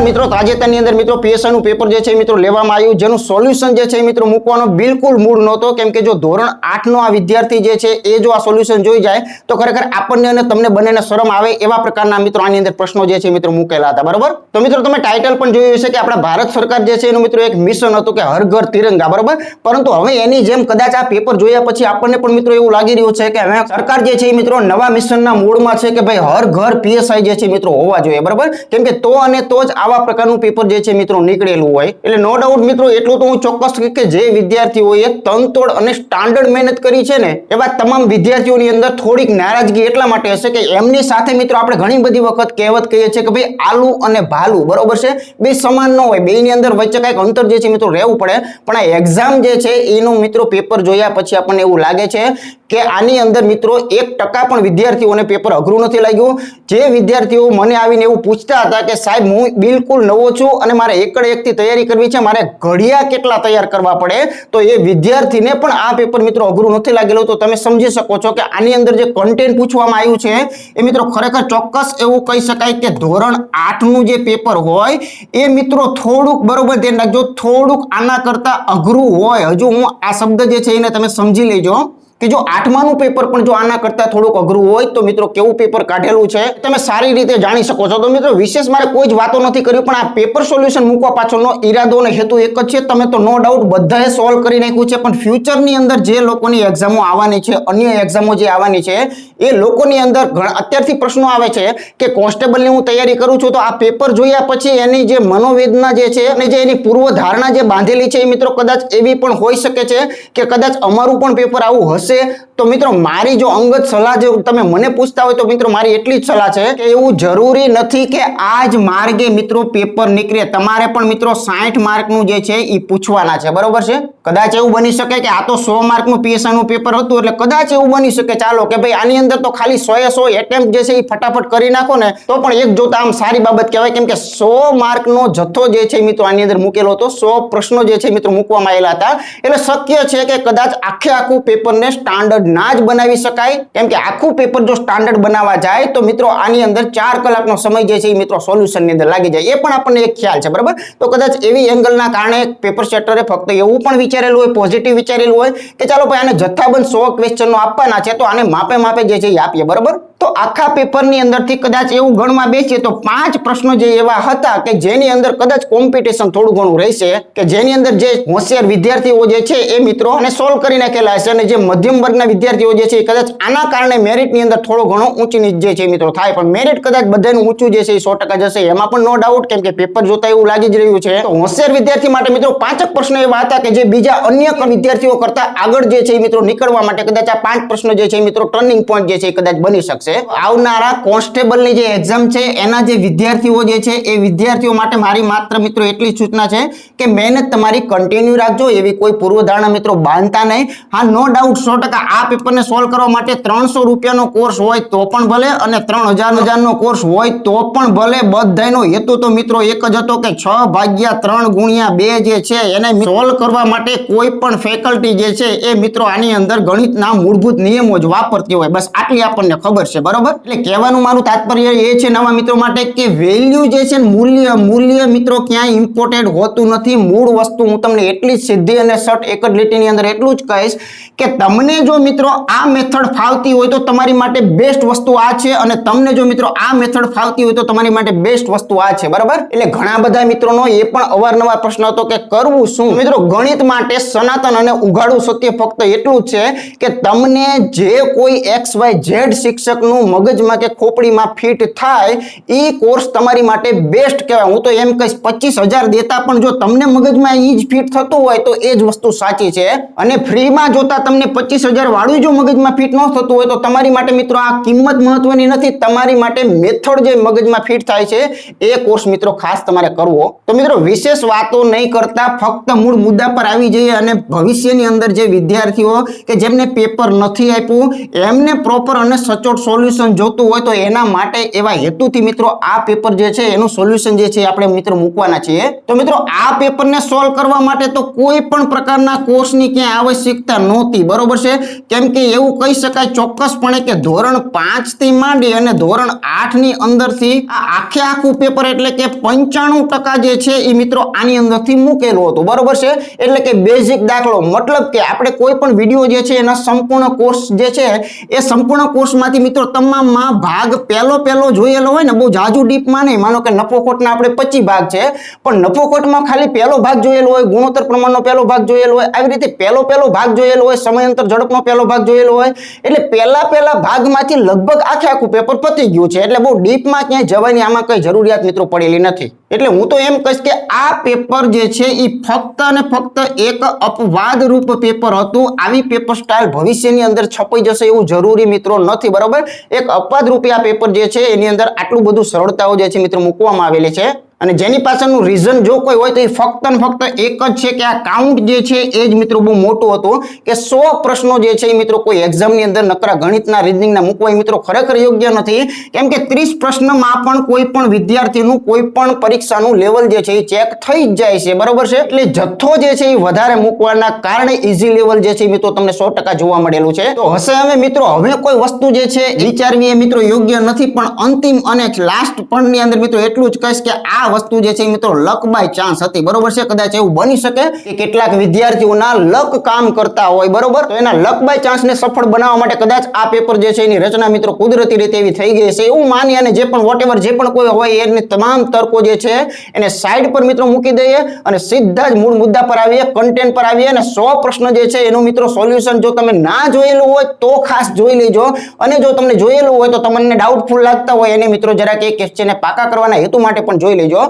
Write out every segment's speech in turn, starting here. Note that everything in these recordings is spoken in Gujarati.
નમસ્કાર મિત્રો. તાજેતરની અંદર મિત્રો PSI નું પેપર જે છે મિત્રો લેવામાં આવ્યું. જેનું સોલ્યુશન જે છે મિત્રો મૂકવાનો બિલકુલ મૂળ નહોતો. કેમ કે જો ધોરણ આઠ નો આ વિદ્યાર્થી જે છે એ જો આ સોલ્યુશન જોઈ જાય, તો ખરેખર આપણને અને તમને બંનેને શરમ આવે એવા પ્રકારના મિત્રો આની અંદર પ્રશ્નો જે છે મિત્રો મૂકેલા હતા. બરાબર? તો મિત્રો તમે ટાઇટલ પણ જોયું હશે કે આપણા ભારત સરકાર જે છે એનું મિત્રો એક મિશન હતું કે હર ઘર તિરંગા. બરાબર? પરંતુ હવે એની જેમ કદાચ આ પેપર જોયા પછી આપણને પણ મિત્રો એવું લાગી રહ્યું છે કે હવે સરકાર જે છે એ મિત્રો નવા મિશનના મૂડમાં છે કે ભાઈ હર ઘર પીએસઆઈ જે છે મિત્રો હોવા જોઈએ. બરાબર? કેમ કે તો અને તો જ આવા પ્રકારનું પેપર જે છે મિત્રો નીકળેલું હોય, એટલે નો ડાઉટ મિત્રો એટલું તો હું ચોક્કસ કે જે વિદ્યાર્થીઓએ તનતોડ અને સ્ટાન્ડર્ડ મહેનત કરી છે ને, એવા તમામ વિદ્યાર્થીઓની અંદર થોડીક નારાજગી એટલા માટે હશે કે એમની સાથે મિત્રો આપણે ઘણી બધી વખત કહેવત કહીએ છીએ કે ભાઈ આલુ અને ભાલુ, બરોબર છે? બે સમાન ન હોય, બેની અંદર વચ્ચે કાંઈક અંતર જે છે મિત્રો રહેવું પડે. પણ આ એક્ઝામ જે છે એનું મિત્રો પેપર જોયા પછી આપણને એવું લાગે છે કે આની અંદર મિત્રો એક ટકા પણ વિદ્યાર્થીઓને પેપર અઘરું નથી લાગ્યું. જે વિદ્યાર્થીઓ મને આવીને એવું પૂછતા હતા કે સાહેબ હું બિલકુલ નવો છું અને મારે એકડ એકથી તૈયારી કરવી છે. મારે ઘડિયા કેટલા તૈયાર કરવા પડે તો એ વિદ્યાર્થીને પણ આ પેપર મિત્રો અઘરું નથી લાગેલું. તો તમે સમજી શકો છો કે આની અંદર જે કન્ટેન્ટ પૂછવામાં આવ્યું છે, એ મિત્રો ખરેખર ચોક્કસ એવું કહી શકાય કે ધોરણ આઠનું જે પેપર હોય, એ મિત્રો થોડુંક બરોબર ધ્યાન રાખજો. થોડુંક આના કરતાં અઘરું હોય. હજુ હું આ શબ્દ જે છે એને તમે સમજી લેજો. કે જો આઠમાનું પેપર પણ જો આના કરતા થોડુંક અઘરું હોય તો મિત્રો કેવું પેપર કાઢેલું છે? તમે સારી રીતે જાણી શકો છો. તો મિત્રો વિશેષ મારે કોઈ જ વાતો નથી કરી પણ આ પેપર સોલ્યુશન મૂકવા પાછળનો ઈરાદો અને હેતુ એક જ છે. તમે તો નો ડાઉટ બધાએ સોલ્વ કરી નાખ્યું છે, પણ ફ્યુચરની અંદર જે લોકોની એક્ઝામો આવવાની છે, અન્ય એક્ઝામો જે આવવાની છે, એ લોકોની અંદર અત્યારથી પ્રશ્નો આવે છે કે કોન્સ્ટેબલની હું તૈયારી કરું છું, તો આ પેપર જોયા પછી એની જે મનોવેદના જે છે અને જે એની પૂર્વ ધારણા જે બાંધેલી છે એ મિત્રો કદાચ એવી પણ હોઈ શકે છે કે કદાચ અમારું પણ પેપર આવું હશે. તો મિત્રો, મારી જો અંગત સલાહ જો તમે મને પૂછતા હોય તો મિત્રો, મારી એટલી જ સલાહ છે કે એવું જરૂરી નથી કે આ જ માર્ગે મિત્રો પેપર નીકળે. તમારે પણ મિત્રો સાઠ માર્કનું જે છે એ પૂછવાના છે. બરોબર છે? કદાચ એવું બની શકે કે આ તો સો માર્કનું પીએસઆઈનું પેપર હતું એટલે કદાચ એવું બની શકે. ચાલો કે ભાઈ આની અંદર તો ખાલી સો એ સો એટેમ્પ જે છે એ ફટાફટ કરી નાખો ને, તો પણ એક જોતા આમ સારી બાબત કહેવાય કેમ કે સો માર્કનો જથ્થો જે છે મિત્રો આની અંદર મૂકેલો હતો. સો પ્રશ્નો જે છે મિત્રો મૂકવામાં આવેલા હતા. એટલે શક્ય છે કે કદાચ આખે આખું પેપરને સ્ટાન્ડર્ડ ના જ બનાવી શકાય. કેમ કે આખું પેપર જો સ્ટાન્ડર્ડ બનાવવા જાય, તો મિત્રો આની અંદર ચાર કલાકનો સમય જે છે એ મિત્રો સોલ્યુશનની અંદર લાગી જાય. એ પણ આપણને એક ખ્યાલ છે, બરાબર? તો કદાચ એવી એંગલના કારણે પેપર સેટરે ફક્ત એવું પણ વિચારેલું હોય પોઝિટિવ વિચારેલું હોય, કે ચાલો ભાઈ આને જથ્થાબંધ સો ક્વેશ્ચનો આપવાના છે, તો આને માપે માપે જે છે એ આપીએ, બરાબર? તો આખા પેપરની અંદરથી કદાચ એવું ગણમાં બેસીએ, તો પાંચ પ્રશ્નો જે એવા હતા કે જેની અંદર કદાચ કોમ્પિટિશન થોડું ઘણું રહેશે, કે જેની અંદર જે હોશિયાર વિદ્યાર્થીઓ જે છે એ મિત્રો અને સોલ્વ કરી નાખેલા હશે અને જે મધ્યમ વર્ગના વિદ્યાર્થીઓ જે છે કદાચ આના કારણે મેરિટની અંદર થોડો ઘણો ઊંચી નીચ જે છે મિત્રો થાય. પણ મેરિટ કદાચ બધાનું ઊંચું જે છે એ સો ટકા જશે. એમાં પણ નો ડાઉટ કેમ કે પેપર જોતા એવું લાગી જ રહ્યું છે. તો હોશિયાર વિદ્યાર્થી માટે મિત્રો પાંચક પ્રશ્નો એવા હતા કે જે બીજા અન્ય વિદ્યાર્થીઓ કરતા આગળ જે છે મિત્રો નીકળવા માટે કદાચ આ પાંચ પ્રશ્નો જે છે મિત્રો ટર્નિંગ પોઈન્ટ જે છે કદાચ બની શકશે. આવનારા કોન્સ્ટેબલની જે એક્ઝામ છે, એના જે વિદ્યાર્થીઓ જે છે એ વિદ્યાર્થીઓ માટે મારી માત્ર મિત્રો એટલી સૂચના છે કે મહેનત તમારી કન્ટિન્યુ રાખજો. એવી કોઈ પૂર્વધારણા મિત્રો બાંધતા નહીં. હા નો ડાઉટ સો ટકા આ પેપરને સોલ્વ કરવા માટે ત્રણસો રૂપિયાનો કોર્સ હોય તો પણ ભલે અને ત્રણ હજાર હજારનો કોર્સ હોય તો પણ ભલે. બધાનો હેતુ તો મિત્રો એક જ હતો કે છ ભાગ્યા ત્રણ ગુણ્યા બે જે છે એને સોલ્વ કરવા માટે કોઈ પણ ફેકલ્ટી જે છે એ મિત્રો આની અંદર ગણિતના મૂળભૂત નિયમો જ વાપરતી હોય. બસ આટલી આપણને ખબર છે, બરોબર? એટલે કહેવાનું મારું તાત્પર્ય એ છે નવા મિત્રો માટે કે વેલ્યુ જે છે મૂલ્ય મૂલ્ય મિત્રો ક્યાંય ઇમ્પોર્ટેન્ટ હોતું નથી. મૂળ વસ્તુ હું તમને એટલી જ સીધી અને સટ એક જ લીટીની અંદર એટલું જ કહીશ કે તમને જો મિત્રો આ મેથડ ફાવતી હોય તો તમારી માટે બેસ્ટ વસ્તુ આ છે અને તમને જો મિત્રો આ મેથડ ફાવતી હોય તો તમારી માટે બેસ્ટ વસ્તુ આ છે. બરાબર? એટલે ઘણા બધા મિત્રોનો એ પણ અવારનવાર પ્રશ્ન હતો કે કરવું શું? મિત્રો ગણિત માટે સનાતન અને ઉઘાડું સત્ય ફક્ત એટલું છે કે તમને જે કોઈ એક્સ વાય ઝેડ શિક્ષકનું મગજમાં કે ખોપડીમાં ફિટ થાય, એ કોર્સ તમારી માટે બેસ્ટ કહેવાય. હું તો એમ કહીશ, પચીસ હજાર દેતા પણ જો તમને મગજમાં એ જ ફિટ થતું હોય તો એ જ વસ્તુ સાચી છે. અને ફ્રીમાં જોતા તમને પચીસ હજાર વાળું જો મગજમાં ફિટ ન થતું હોય તો તમારી માટે મિત્રો આ કિંમત મહત્વની નથી. તમારી માટે મેથડ જે મગજમાં ફિટ થાય છે, એ કોર્સ મિત્રો ખાસ તમારે કરવો. તો મિત્રો વિશેષ વાતો નહીં કરતા, ફક્ત મૂળ મુદ્દા પર આવી જઈએ અને ભવિષ્યની અંદર જે વિદ્યાર્થીઓ કે જેમને પેપર નથી આપ્યું, એમને પ્રોપર અને સચોટ સોલ્યુશન જોતું હોય તો એના માટે એવા હેતુથી મિત્રો આ પેપર જે છે, એનું સોલ્યુશન જે છે આપણે મિત્રો મૂકવાના છીએ. તો મિત્રો આ પેપરને સોલ્વ કરવા માટે તો કોઈ પણ પ્રકારના કોર્સની ક્યાંય આવશ્યકતા નહોતી, બરોબર છે? કેમ કે એવું કહી શકાય ચોક્કસપણે કે ધોરણ પાંચથી માંડી અને ધોરણ આઠની અંદરથી આ આખે આખું પેપર એટલે કે પંચાણું ટકા જે છે એ મિત્રો આની અંદરથી મૂકેલું હતું. બરોબર છે? એટલે કે બેઝિક દાખલો. મતલબ કે આપણે કોઈ પણ વીડિયો જે છે એના સંપૂર્ણ કોર્સ જે છે, એ સંપૂર્ણ કોર્સમાંથી મિત્રો તમામમાં ભાગ પહેલો પહેલો જોયેલો હોય ને, બહુ જાજુ ડીપમાં નહીં. માનો કે નફો ખોટના આપણે પચીસ ભાગ છે. પણ નફો ખોટમાં ખાલી પહેલો ભાગ જોયેલો હોય, ગુણોત્તર પ્રમાણનો પહેલો ભાગ જોયેલો હોય, આવી રીતે પહેલો પહેલો ભાગ જોયેલો હોય, સમયાંતર ઝડપનો પહેલો ભાગ જોયેલો હોય. એટલે પહેલા પહેલા ભાગમાંથી લગભગ આખે આખું પેપર પતી ગયું છે. એટલે બહુ ડીપમાં ક્યાંય જવાની આમાં કઈ જરૂરિયાત મિત્રો પડેલી નથી. એટલે હું તો એમ કહીશ કે આ પેપર જે છે એ ફક્ત અને ફક્ત એક અપવાદ રૂપ પેપર હતું. આવી પેપર સ્ટાઇલ ભવિષ્યની અંદર છપાઈ જશે એવું જરૂરી મિત્રો નથી, બરાબર? એક અપવાદ રૂપે આ પેપર જે છે એની અંદર આટલું બધું સરળતાઓ જે છે મિત્રો મૂકવામાં આવેલી છે. અને જેની પાછળનું રીઝન જો કોઈ હોય તો એ ફક્ત ને ફક્ત એક જ છે કે આ કાઉન્ટ જે છે એ જ મિત્રો બહુ મોટું હતું કે સો પ્રશ્નો જે છે એ મિત્રો કોઈ એક્ઝામની અંદર નકરા ગણિતના રીઝનિંગના મૂકવા એ મિત્રો ખરેખર યોગ્ય નથી. કેમ કે ત્રીસ પ્રશ્નમાં પણ કોઈ પણ વિદ્યાર્થીનું કોઈ પણ પરીક્ષાનું લેવલ જે છે એ ચેક થઈ જ જાય છે. બરોબર છે? એટલે જથ્થો જે છે એ વધારે મૂકવાના કારણે ઇઝી લેવલ જે છે મિત્રો તમને સો જોવા મળેલું છે. તો હશે હવે મિત્રો, હવે કોઈ વસ્તુ જે છે વિચારવી એ મિત્રો, યોગ્ય નથી, પણ અંતિમ અને લાસ્ટ પણની અંદર મિત્રો એટલું જ કહીશ કે આ વસ્તુ જે છે મિત્રો લક બાય ચાન્સ હતી. બરોબર છે? કદાચ એવું બની શકે કે કેટલાક વિદ્યાર્થીઓના લક કામ કરતા હોય. બરોબર? તો એના લક બાય ચાન્સ ને સફળ બનાવવા માટે કદાચ આ પેપર જે છે એની રચના મિત્રો કુદરતી રીતે એવી થઈ ગઈ છે એવું માની અને જે પણ વોટ જે પણ કોઈ હોય, એને તમામ તર્કો જે છે એને સાઈડ પર મિત્રો મૂકી દઈએ અને સીધા જ મૂળ મુદ્દા પર આવીએ કન્ટેન્ટ પર આવીએ અને સો પ્રશ્ન જે છે એનું મિત્રો સોલ્યુશન જો તમે ના જોયેલું હોય તો ખાસ જોઈ લેજો. અને જો તમને જોયેલું હોય તો તમને ડાઉટફુલ લાગતા હોય એને મિત્રો જરાક એ ક્વેશ્ચનને પાકા કરવાના હેતુ માટે પણ જોઈ લેજો.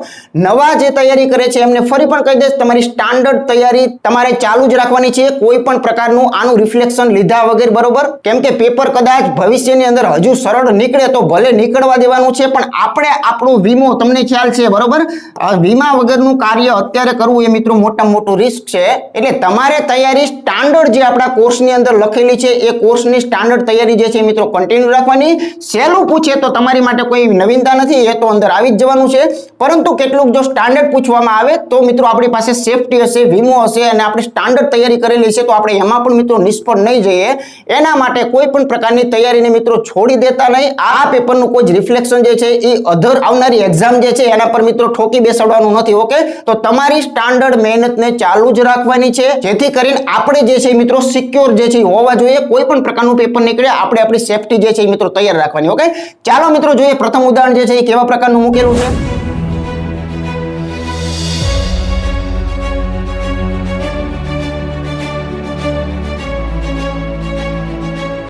નવા જે તૈયારી કરે છે એમને ફરી પણ કહી દઈશ, તમારી સ્ટાન્ડર્ડ તૈયારી તમારે ચાલુ જ રાખવાની છે, કોઈ પણ પ્રકારનું આનું રિફ્લેક્શન લીધા વગર, બરોબર? કેમ કે પેપર કદાચ ભવિષ્યની અંદર હજુ સરળ નીકળે તો ભલે નીકળવા દેવાનું છે, પણ આપણે આપણો વીમો, તમને ખ્યાલ છે, બરોબર? આ વીમા વગરનું કાર્ય અત્યારે કરવું એ મિત્રો મોટામાં મોટું રિસ્ક છે. એટલે તમારે તૈયારી સ્ટાન્ડર્ડ જે આપણા કોર્સની અંદર લખેલી છે, એ કોર્સની સ્ટાન્ડર્ડ તૈયારી જે છે મિત્રો કન્ટિન્યુ રાખવાની. સહેલું પૂછે તો તમારી માટે કોઈ નવીનતા નથી, એ તો અંદર આવી જ જવાનું છે. પરંતુ કેટલુંક જો સ્ટાન્ડર્ડ પૂછવામાં આવે, તો મિત્રો આપણી પાસે સેફટી હશે, વીમો હશે અને આપણે સ્ટાન્ડર્ડ તૈયારી કરેલી છે, તો આપણે એમાં પણ મિત્રો નિષ્ફળ નહીં જઈએ. એના માટે કોઈ પણ પ્રકારની તૈયારીને મિત્રો છોડી દેતા નહીં. આ પેપરનું કોઈ જ રિફ્લેક્શન જે છે એ અધર આવનારી એક્ઝામ જે છે, એના પર મિત્રો ઠોકી બેસાડવાનું નથી ઓકે તો તમારી સ્ટાન્ડર્ડ મહેનતને ચાલુ જ રાખવાની છે. જેથી કરીને આપણે જે છે મિત્રો સિક્યોર જે છે હોવા જોઈએ. કોઈ પણ પ્રકારનું પેપર નીકળે, આપણે આપણી સેફટી જે છે મિત્રો તૈયાર રાખવાની ઓકે ચાલો મિત્રો, જોઈએ પ્રથમ ઉદાહરણ જે છે એ કેવા પ્રકારનું મૂકેલું છે?